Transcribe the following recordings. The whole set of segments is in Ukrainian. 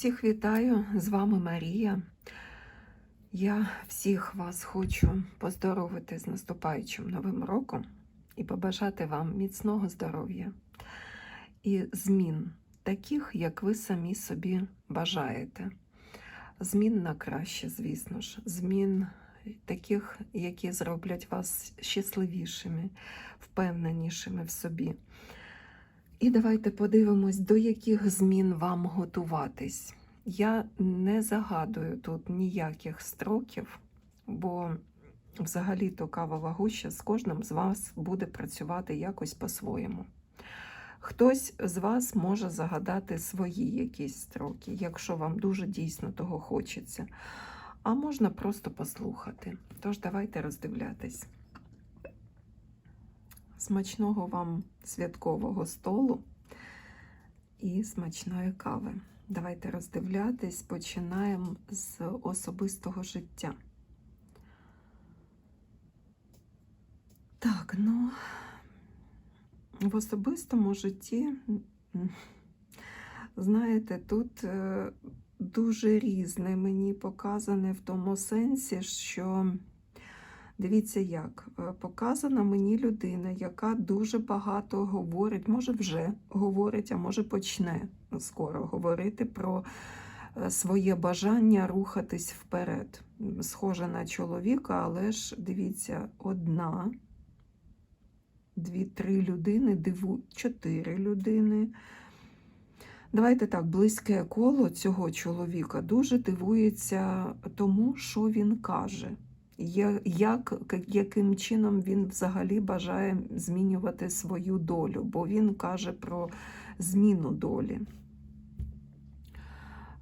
Всіх вітаю, з вами Марія. Я всіх вас хочу поздоровити з наступаючим новим роком і побажати вам міцного здоров'я і змін, таких, як ви самі собі бажаєте. Змін на краще, звісно ж, змін таких, які зроблять вас щасливішими, впевненішими в собі. І давайте подивимось, до яких змін вам готуватись. Я не загадую тут ніяких строків, бо взагалі-то кавова гуща з кожним з вас буде працювати якось по-своєму. Хтось з вас може загадати свої якісь строки, якщо вам дуже дійсно того хочеться. А можна просто послухати. Тож давайте роздивлятись. Смачного вам святкового столу і смачної кави. Давайте роздивлятись, починаємо з особистого життя. Так, ну, в особистому житті, знаєте, тут е, дуже різне мені показане в тому сенсі, що Дивіться, як показана мені людина, яка дуже багато говорить, може вже говорить, а може почне скоро говорити про своє бажання рухатись вперед. Схоже на чоловіка, але ж дивіться, одна, дві, три людини, диву, чотири людини. Давайте так, близьке коло цього чоловіка дуже дивується тому, що він каже як, яким чином він взагалі бажає змінювати свою долю, бо він каже про зміну долі.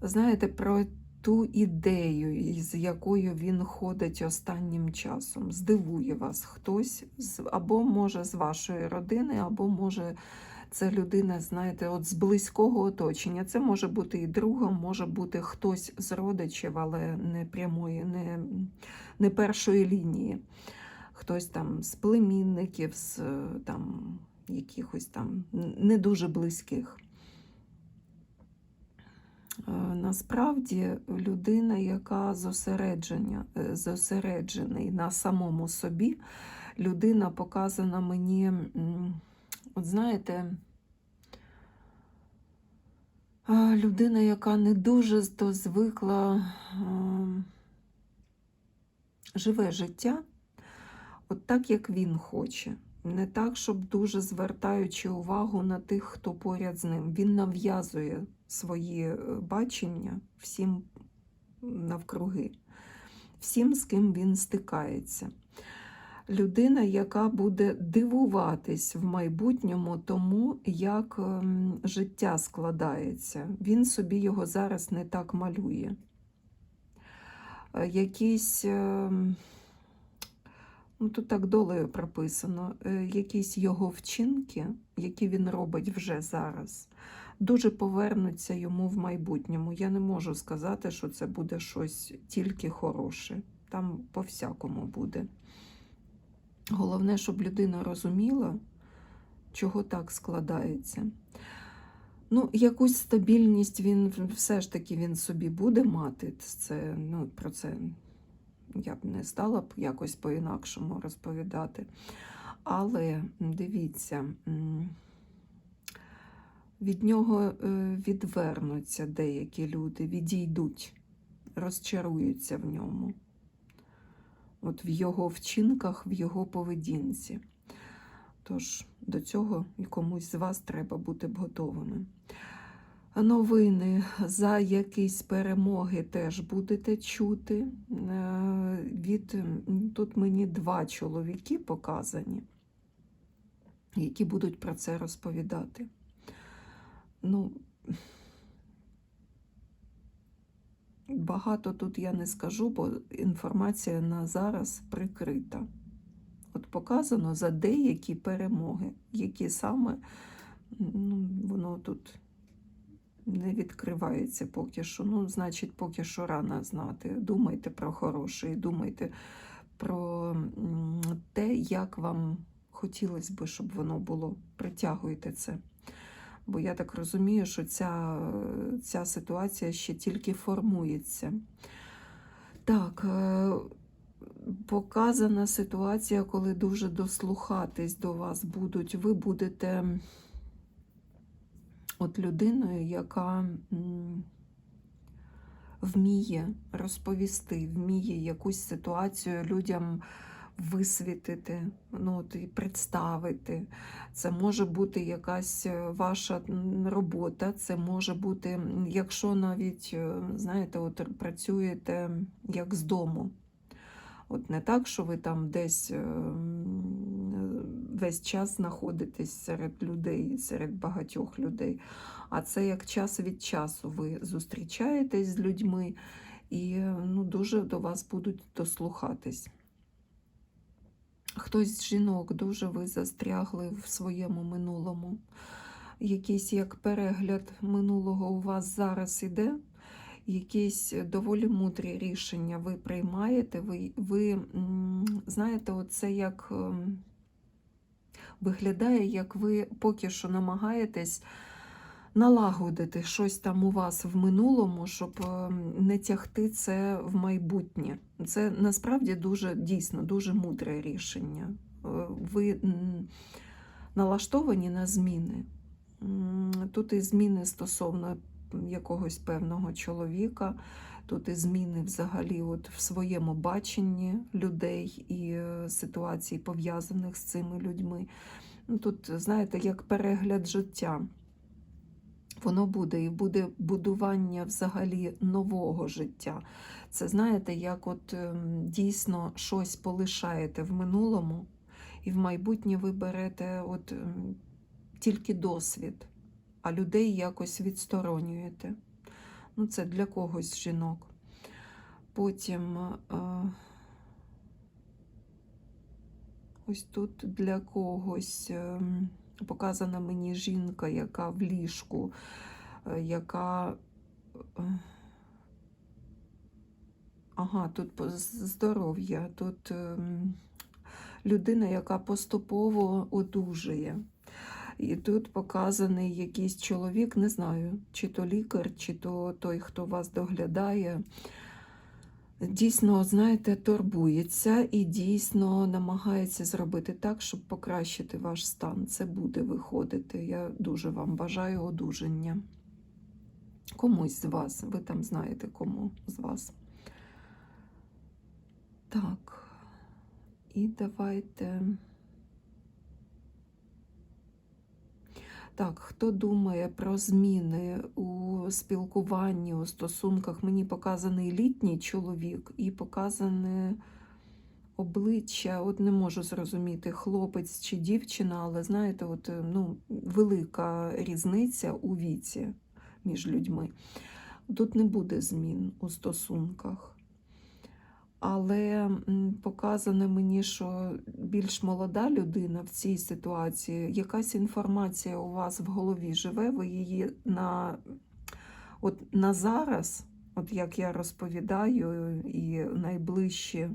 Знаєте, про ту ідею, з якою він ходить останнім часом. Здивує вас хтось, або може з вашої родини, або може. Це людина, знаєте, от з близького оточення. Це може бути і другом, може бути хтось з родичів, але не прямої, не не першої лінії. Хтось там з племінників, з там якихось там не дуже близьких. Е, насправді людина, яка зосередження, е, зосереджений на самому собі, людина показана мені, от знаєте, людина, яка не дуже то звикла живе життя от так, як він хоче. Не так, щоб дуже звертаючи увагу на тих, хто поряд з ним. Він нав'язує свої е, бачення всім навкруги, всім, з ким він стикається. Людина, яка буде дивуватись в майбутньому тому, як ем, життя складається. Він собі його зараз не так малює. Е, якісь, ем, ну тут так долею прописано, е, якісь його вчинки, які він робить вже зараз, дуже повернуться йому в майбутньому. Я не можу сказати, що це буде щось тільки хороше. Там по-всякому буде. Головне, щоб людина розуміла, чого так складається. Ну, якусь стабільність він все ж таки він собі буде мати. Це, ну, Про це я б не стала б якось по-інакшому розповідати. Але дивіться, від нього е, відвернуться деякі люди, відійдуть, розчаруються в ньому. От в його вчинках, в його поведінці. Тож до цього і комусь з вас треба бути готовими. Новини за якісь перемоги теж будете чути. Е, від, Тут мені два чоловіки показані, які будуть про це розповідати. Ну, Багато тут я не скажу, бо інформація на зараз прикрита. От показано за деякі перемоги, які саме ну, воно тут не відкривається поки що. Ну, значить, поки що рано знати. Думайте про хороше, думайте про те, як вам хотілося б, щоб воно було. Притягуйте це. Бо я так розумію, що ця ця ситуація ще тільки формується. Так, е, показана ситуація, коли дуже дослухатись до вас будуть. Ви будете от людиною, яка вміє розповісти, вміє якусь ситуацію людям висвітити, ну, от, і представити. Це може бути якась е, ваша робота, це може бути, якщо навіть, е, знаєте, от працюєте як з дому. От не так, що ви там десь е, весь час знаходитесь серед людей, серед багатьох людей. А це як час від часу ви зустрічаєтесь з людьми і ну, дуже до вас будуть дослухатись. Хтось з жінок дуже ви застрягли в своєму минулому. Якийсь як перегляд минулого у вас зараз іде, якісь доволі мудрі рішення ви приймаєте. Ви, ви знаєте, оце як ем, виглядає, як ви поки що намагаєтесь налагодити щось там у вас в минулому, щоб ем, не тягти це в майбутнє. Це насправді дуже дійсно дуже мудре рішення. Е, Ви налаштовані на зміни. Тут і зміни стосовно якогось певного чоловіка, тут і зміни взагалі от в своєму баченні людей і е, ситуацій, пов'язаних з цими людьми. Ну, Тут, знаєте, як перегляд життя. Воно буде і буде будування взагалі нового життя. Це знаєте, як от ем, дійсно щось полишаєте в минулому, і в майбутнє ви берете от ем, тільки досвід, а людей якось відсторонюєте. Ну, це для когось жінок. Потім е, ось тут для когось. Показана мені жінка, яка в ліжку, е, яка. е, Ага, тут здоров'я, тут ем, людина, яка поступово одужує. І тут показаний якийсь чоловік, не знаю, чи то лікар, чи то той, хто вас доглядає. Дійсно, знаєте, турбується і дійсно намагається зробити так, щоб покращити ваш стан. Це буде виходити. Я дуже вам бажаю одужання. Комусь з вас, ви там знаєте, кому з вас. Так, і давайте. Так, хто думає про зміни у спілкуванні, у стосунках, мені показаний літній чоловік і показане обличчя. От не можу зрозуміти, хлопець чи дівчина, але знаєте, от, е, ну, велика різниця у віці між людьми. Тут не буде змін у стосунках. Але показано мені, що більш молода людина в цій ситуації, якась інформація у вас в голові живе, ви її на, от, на зараз, от як я розповідаю, і найближчі,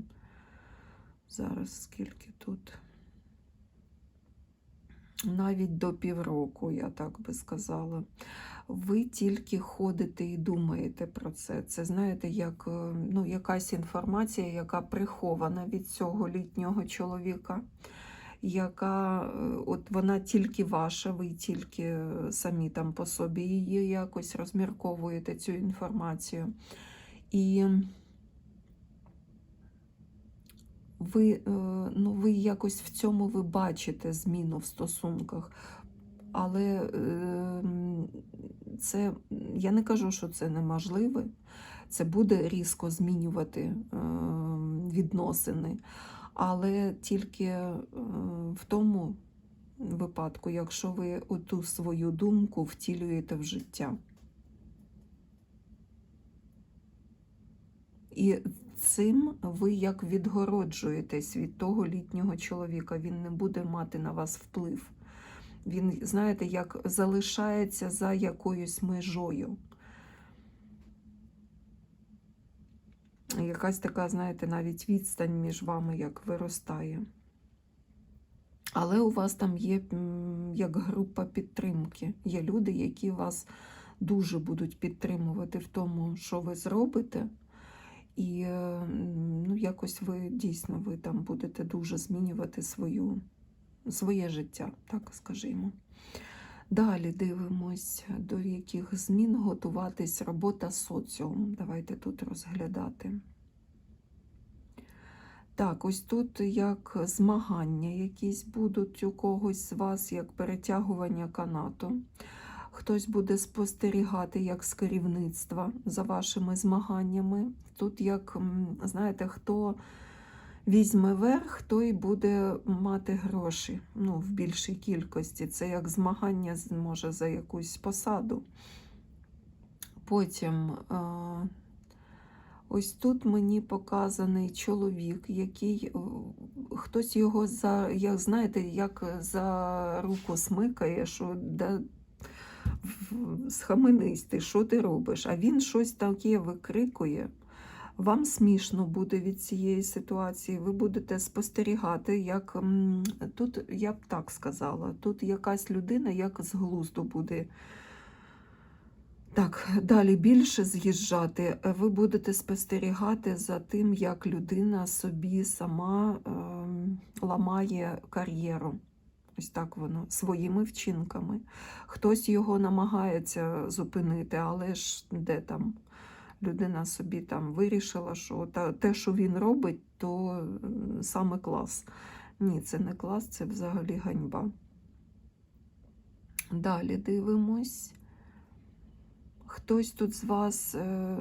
зараз скільки тут, навіть до півроку, я так би сказала. Ви тільки ходите і думаєте про це. Це знаєте, як е, ну, якась інформація, яка прихована від цього літнього чоловіка, яка е, от вона тільки ваша, ви тільки е, самі там по собі її якось розмірковуєте цю інформацію. І ви, ну, ви якось в цьому ви бачите зміну в стосунках. Але е, це я не кажу, що це неможливе. Це буде різко змінювати е, відносини, але тільки е, в тому випадку, якщо ви оту свою думку втілюєте в життя. І цим ви як відгороджуєтесь від того літнього чоловіка. Він не буде мати на вас вплив. Він, знаєте, як залишається за якоюсь межою. Якась така, знаєте, навіть відстань між вами як виростає. Але у вас там є як група підтримки. Є люди, які вас дуже будуть підтримувати в тому, що ви зробите. І е, ну, якось ви дійсно ви там будете дуже змінювати свою, своє життя, так скажімо. Далі дивимось, до яких змін готуватись робота з соціумом. Давайте тут розглядати. Так, ось тут як змагання якісь будуть у когось з вас, як перетягування канату. Хтось буде спостерігати як з керівництва за вашими змаганнями. Тут, як, знаєте, хто візьме верх, той буде мати гроші ну, в більшій кількості. Це як змагання може за якусь посаду. Потім е, ось тут мені показаний чоловік, який е, хтось його за, як знаєте, як за руку смикає, що да, схаменись що ти робиш? А він щось таке викрикує. Вам смішно буде від цієї ситуації. Ви будете спостерігати, як тут я б так сказала, тут якась людина як з глузду буде. Так, далі більше з'їжджати. Е, Ви будете спостерігати за тим, як людина собі сама ем, ламає кар'єру. Ось так воно своїми вчинками. Хтось його намагається зупинити, але ж де там людина собі там вирішила, що те, що він робить, то е, саме клас. Ні, це не клас, це взагалі ганьба. Далі дивимось. Хтось тут з вас е,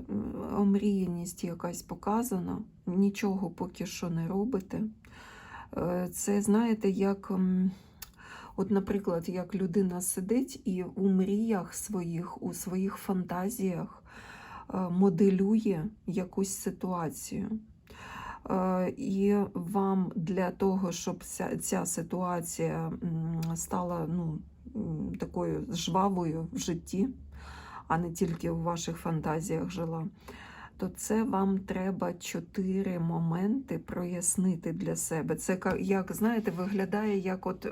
омріяність якась показана, нічого поки що не робите. Е, Це, знаєте, як, от, наприклад, як людина сидить і у мріях своїх, у своїх фантазіях моделює якусь ситуацію. Е, І вам для того, щоб ця, ситуація стала ну, такою жвавою в житті, а не тільки у ваших фантазіях жила, то це вам треба чотири моменти прояснити для себе. Це як, знаєте, виглядає як от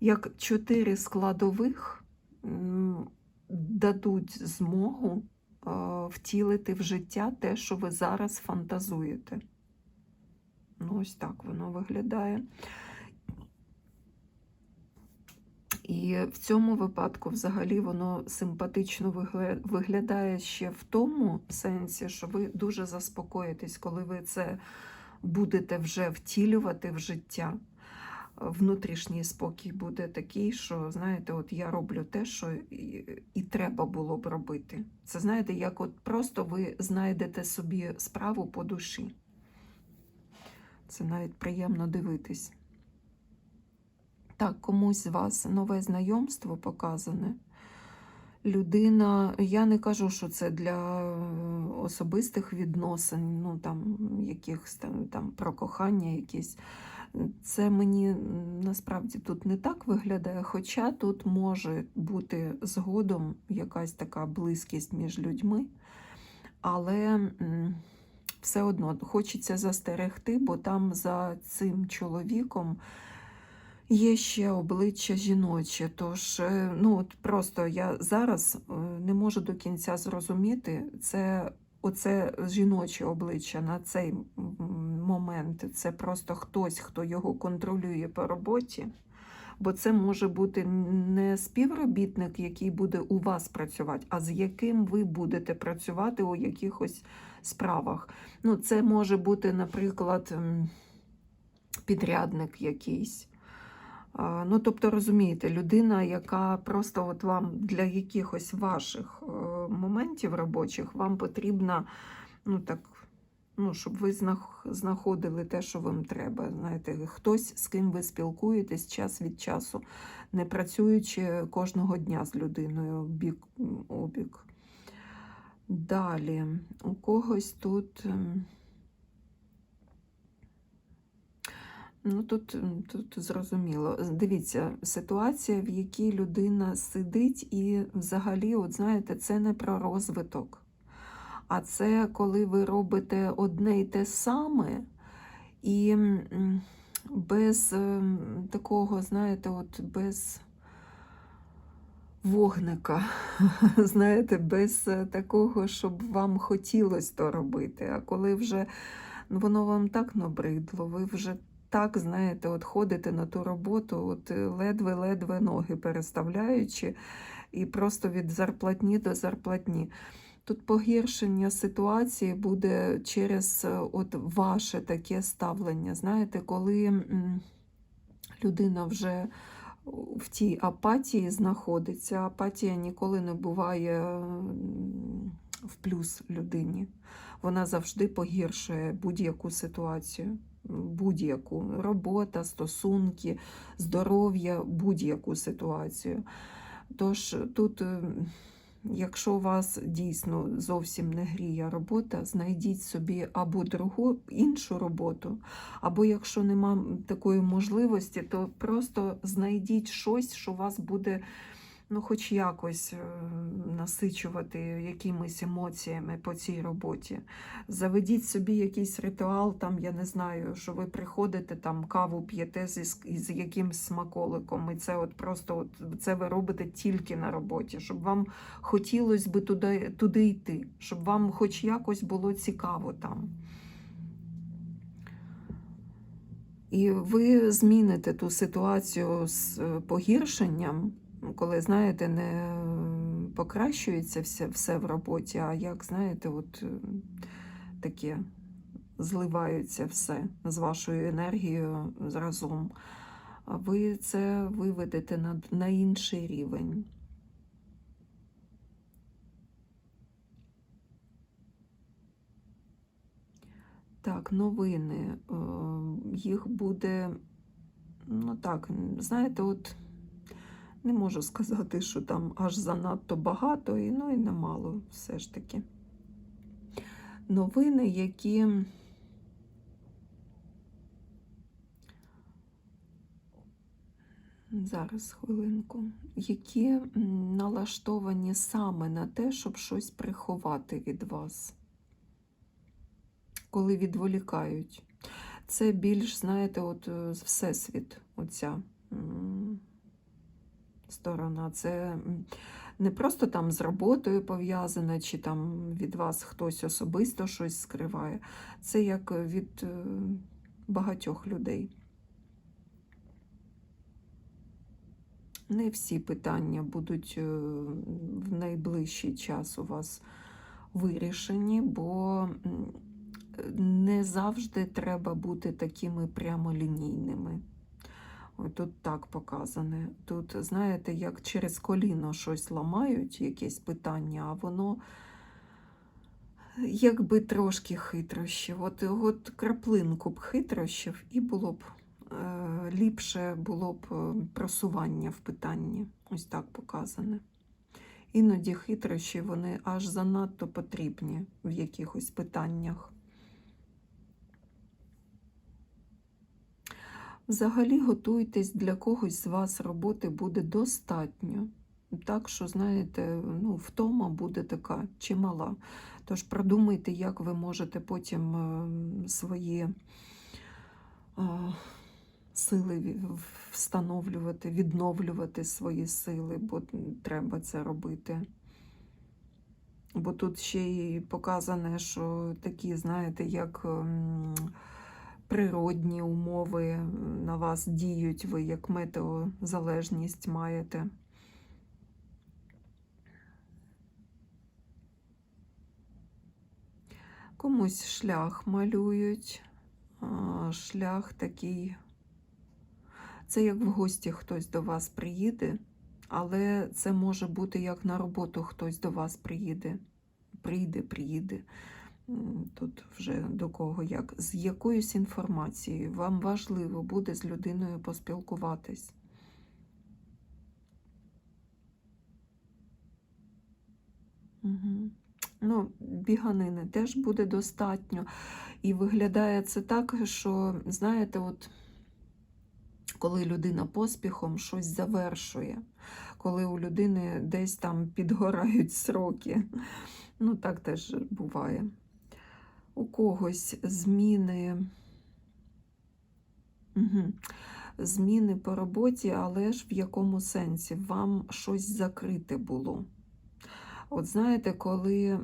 як чотири складових дадуть змогу е, втілити в життя те, що ви зараз фантазуєте. Ну, ось так воно виглядає. І в цьому випадку взагалі воно симпатично виглядає ще в тому сенсі, що ви дуже заспокоїтесь, коли ви це будете вже втілювати в життя. Внутрішній спокій буде такий, що знаєте, от я роблю те, що і, і треба було б робити. Це знаєте, як от просто ви знайдете собі справу по душі. Це навіть приємно дивитись. Так, комусь з вас нове знайомство показане. Людина, я не кажу, що це для особистих відносин, ну там якихось там, там про кохання якісь. Це мені насправді тут не так виглядає, хоча тут може бути згодом якась така близькість між людьми, але все одно хочеться застерегти, бо там за цим чоловіком є ще обличчя жіноче. Тож, е, ну от просто я зараз е, не можу до кінця зрозуміти, це оце жіноче обличчя на цей момент. Це просто хтось, хто його контролює по роботі. Бо це може бути не співробітник, який буде у вас працювати, а з яким ви будете працювати у якихось справах. Ну, це може бути, наприклад, підрядник якийсь. Ну, тобто, розумієте, людина, яка просто от вам для якихось ваших е, моментів робочих вам потрібна, ну так, ну, щоб ви знах- знаходили те, що вам треба. Знаєте, хтось, з ким ви спілкуєтесь час від часу, не працюючи кожного дня з людиною бік у бік. Далі, у когось тут. ем, Ну, тут, тут зрозуміло. Дивіться, ситуація, в якій людина сидить, і взагалі, от знаєте, це не про розвиток. А це коли ви робите одне й те саме, і без ем, такого, знаєте, от без вогника. Знаєте, без е, такого, щоб вам хотілося то робити. А коли вже ну, воно вам так набридло, ви вже так, знаєте, от ходите на ту роботу, от е, ледве-ледве ноги переставляючи, і просто від зарплатні до зарплатні. Тут погіршення ситуації буде через е, от ваше таке ставлення. Знаєте, коли людина вже в тій апатії знаходиться, апатія ніколи не буває в плюс людині. Вона завжди погіршує будь-яку ситуацію, будь-яку робота, стосунки, здоров'я, будь-яку ситуацію. Тож тут, якщо у вас дійсно зовсім не гріє робота, знайдіть собі або другу іншу роботу, або якщо нема такої можливості, то просто знайдіть щось, що вас буде ну, хоч якось е, насичувати якимись емоціями по цій роботі. Заведіть собі якийсь ритуал, там, я не знаю, що ви приходите, там каву п'єте ск- з якимсь смаколиком, і це от просто от, це ви робите тільки на роботі, щоб вам хотілося би туди, туди йти, щоб вам хоч якось було цікаво там. І ви зміните ту ситуацію з е, погіршенням, коли, знаєте, не покращується все, все в роботі, а як, знаєте, от е, таке зливається все з вашою енергією разом. Ви це виведете на, на інший рівень. Так, новини. Е, Їх буде, ну так, знаєте, от не можу сказати, що там аж занадто багато, і, ну і немало все ж таки. Новини, які зараз хвилинку, які налаштовані саме на те, щоб щось приховати від вас, коли відволікають. Це більш, знаєте, от е, всесвіт, оця сторона. Це не просто там з роботою пов'язане, чи там від вас хтось особисто щось скриває. Це як від е, багатьох людей. Не всі питання будуть е, в найближчий час у вас вирішені, бо не завжди треба бути такими прямолінійними. Тут так показане. Тут, знаєте, як через коліно щось ламають, якесь питання, а воно якби трошки хитрощів. От, от краплинку б хитрощів, і було б е, ліпше було б е, просування в питанні. Ось так показане. Іноді хитрощі вони аж занадто потрібні в якихось питаннях. Взагалі готуйтесь, для когось з вас роботи буде достатньо. Так що, знаєте, ну, втома буде така чимала. Тож продумайте, як ви можете потім е, свої е, сили встановлювати, відновлювати свої сили, бо треба це робити. Бо тут ще й показане, що такі, знаєте, як ем, природні умови на вас діють, ви як метеозалежність маєте. Комусь шлях малюють, шлях такий. Це як в гості хтось до вас приїде, але це може бути як на роботу хтось до вас приїде. Прийде, приїде. Тут вже до кого як. З якоюсь інформацією вам важливо буде з людиною поспілкуватись. Угу. Ну, біганини теж буде достатньо. І виглядає це так, що, знаєте, от коли людина поспіхом щось завершує, коли у людини десь там підгорають сроки. Ну, так теж буває. У когось зміни. Угу. зміни по роботі, але ж в якому сенсі? Вам щось закрите було. От знаєте, коли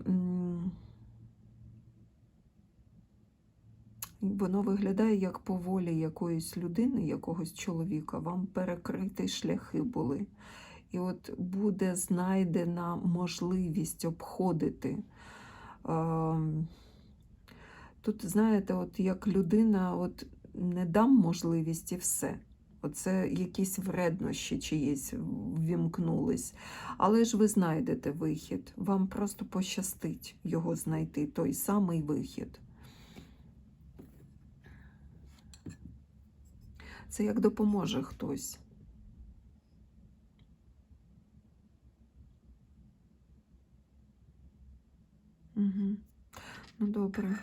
воно виглядає як по волі якоїсь людини, якогось чоловіка, вам перекриті шляхи були. І от буде знайдена можливість обходити. Ем, Тут, знаєте, от як людина от не дам можливість і все. Оце якісь вреднощі чиїсь ввімкнулись. Але ж ви знайдете вихід. Вам просто пощастить його знайти, той самий вихід. Це як допоможе хтось. Угу. Ну, добре.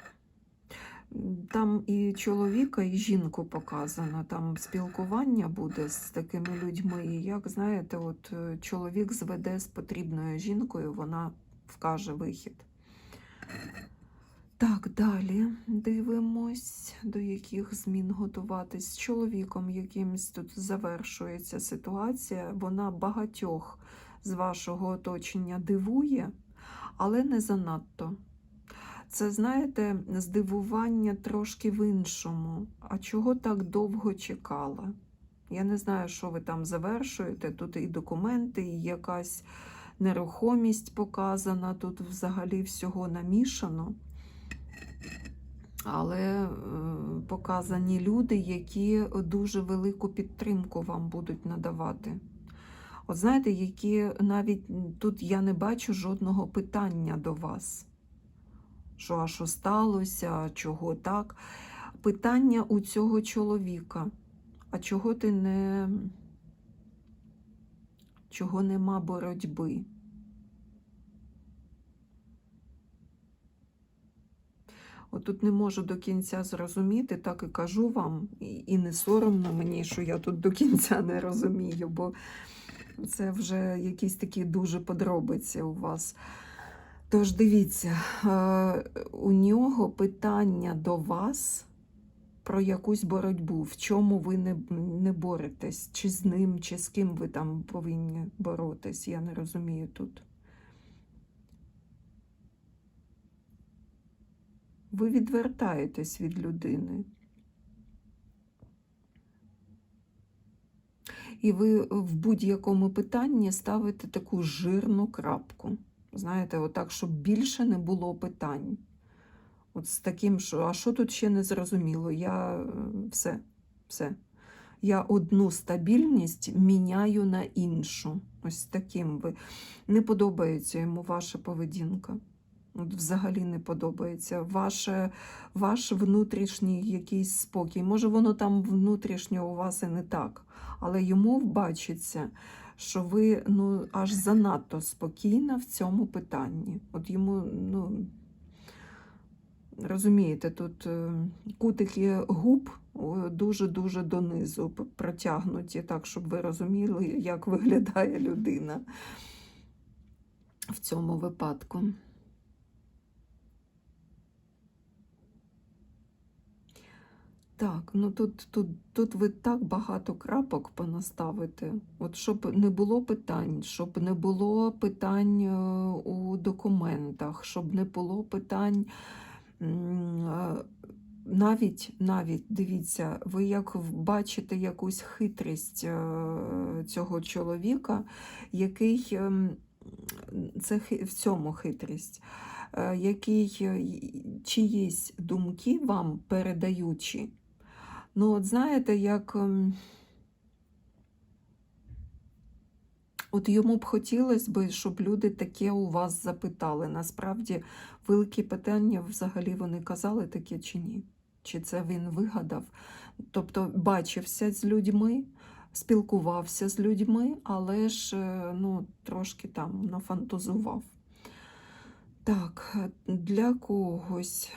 Там і чоловіка, і жінку показано. Там спілкування буде з такими людьми. І як знаєте, от е, чоловік зведе з потрібною жінкою, вона вкаже вихід. Так, далі дивимось, до яких змін готуватись. З чоловіком якимось тут завершується ситуація. Вона багатьох з вашого оточення дивує, але не занадто. Це, знаєте, здивування трошки в іншому. А чого так довго чекала? Я не знаю, що ви там завершуєте. Тут і документи, і якась нерухомість показана, тут взагалі всього намішано. Але е, показані люди, які дуже велику підтримку вам будуть надавати. От знаєте, які навіть тут я не бачу жодного питання до вас що а що сталося, чого так. Питання у цього чоловіка. А чого ти не чого нема боротьби? От тут не можу до кінця зрозуміти, так і кажу вам, і, не соромно мені, що я тут до кінця не розумію, бо це вже якісь такі дуже подробиці у вас. Тож дивіться, е, у нього питання до вас про якусь боротьбу, в чому ви не, не боретесь, чи з ним, чи з ким ви там повинні боротись, я не розумію тут. Ви відвертаєтесь від людини. І ви в будь-якому питанні ставите таку жирну крапку. Знаєте, отак, щоб більше не було питань. От з таким, що, а що тут ще не зрозуміло? Я е, все, все. Я одну стабільність міняю на іншу. Ось таким ви. Не подобається йому ваша поведінка. От Взагалі не подобається. Ваше, Ваш внутрішній якийсь спокій. Може, воно там внутрішньо у вас і не так, але йому бачиться, що ви ну, аж занадто спокійна в цьому питанні. От йому, ну, розумієте, тут е, кутики губ дуже-дуже донизу протягнуті, так, щоб ви розуміли, як виглядає людина в цьому випадку. Так, ну тут, тут, тут ви так багато крапок понаставите, от щоб не було питань, щоб не було питань е, у документах, щоб не було питань. Е, навіть, навіть, дивіться, ви як бачите якусь хитрість е, цього чоловіка, який ем, це в цьому хитрість, який чиїсь думки вам передаючи. Ну, от знаєте, як ем, от йому б хотілося б, щоб люди таке у вас запитали. Насправді, великі питання взагалі вони казали таке чи ні? Чи це він вигадав? Тобто бачився з людьми, спілкувався з людьми, але ж е, ну, трошки там нафантазував. Так, для когось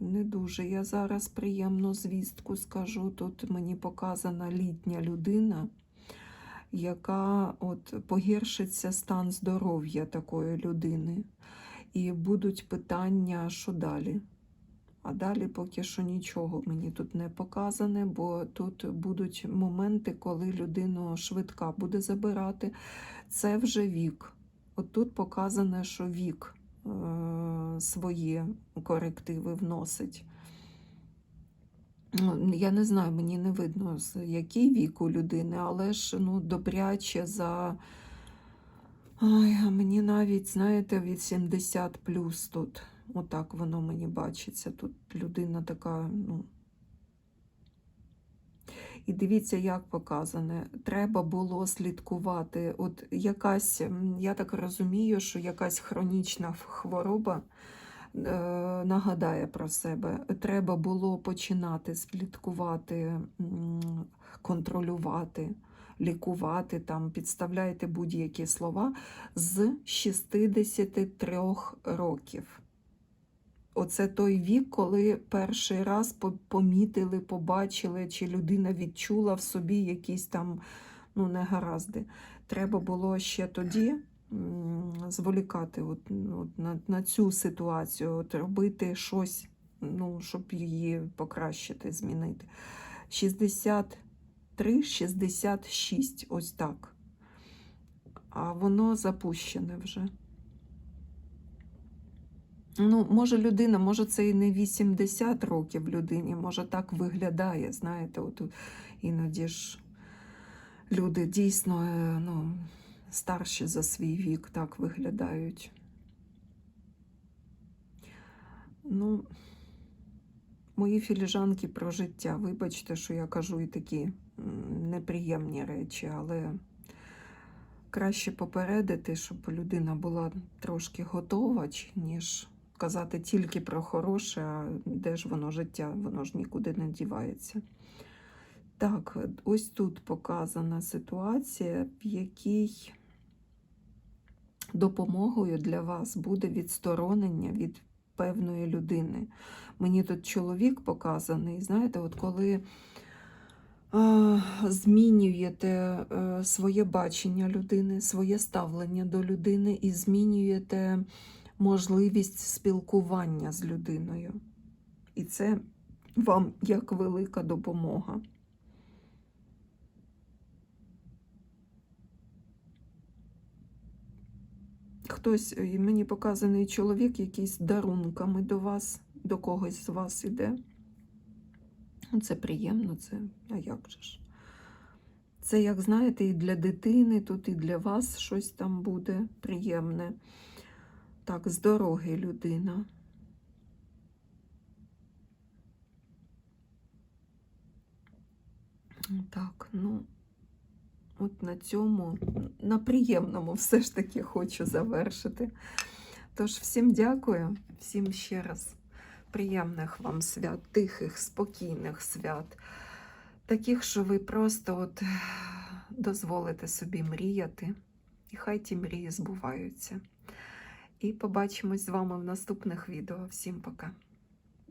не дуже. Я зараз приємну звістку скажу. Тут мені показана літня людина, яка от погіршиться стан здоров'я такої людини. І будуть питання, що далі? А далі поки що нічого мені тут не показане, бо тут будуть моменти, коли людину швидка буде забирати. Це вже вік. От тут показане, що вік свої корективи вносить. Ну, Я не знаю, мені не видно, з який вік у людини, але ж ну, добряче за. Ой, а мені навіть, знаєте, 80 плюс тут. Отак воно мені бачиться. Тут людина така, ну. І дивіться, як показане. Треба було слідкувати. От якась, я так розумію, що якась хронічна хвороба е, нагадає про себе. Треба було починати слідкувати, контролювати, лікувати, там, підставляйте будь-які слова з 63 років. Оце той вік, коли перший раз помітили, побачили, чи людина відчула в собі якісь там ну, негаразди. Треба було ще тоді зволікати от, от, на, на цю ситуацію, от, робити щось, ну, щоб її покращити, змінити. 63, 66, ось так. А воно запущене вже. Ну, може, людина, може, це і не 80 років людині, може так виглядає. Знаєте, от іноді ж люди дійсно е, ну, старші за свій вік так виглядають. Ну, мої філіжанки про життя. Вибачте, що я кажу і такі неприємні речі, але краще попередити, щоб людина була трошки готова, ніж казати тільки про хороше, а де ж воно життя, воно ж нікуди не дівається. Так, ось тут показана ситуація, в якій допомогою для вас буде відсторонення від певної людини. Мені тут чоловік показаний, знаєте, от коли змінюєте е, своє бачення людини, своє ставлення до людини і змінюєте можливість спілкування з людиною. І це вам як велика допомога. Хтось, мені показаний чоловік, якийсь дарунками до вас, до когось з вас іде. Ну, Це приємно, це, а як же ж? Це, як знаєте, і для дитини, тут і для вас щось там буде приємне. Так, з дороги людина. Так, ну, от на цьому, на приємному все ж таки хочу завершити. Тож, всім дякую, всім ще раз приємних вам свят, тихих, спокійних свят. Таких, що ви просто от дозволите собі мріяти, і хай ті мрії збуваються. І побачимось з вами в наступних відео. Всім пока!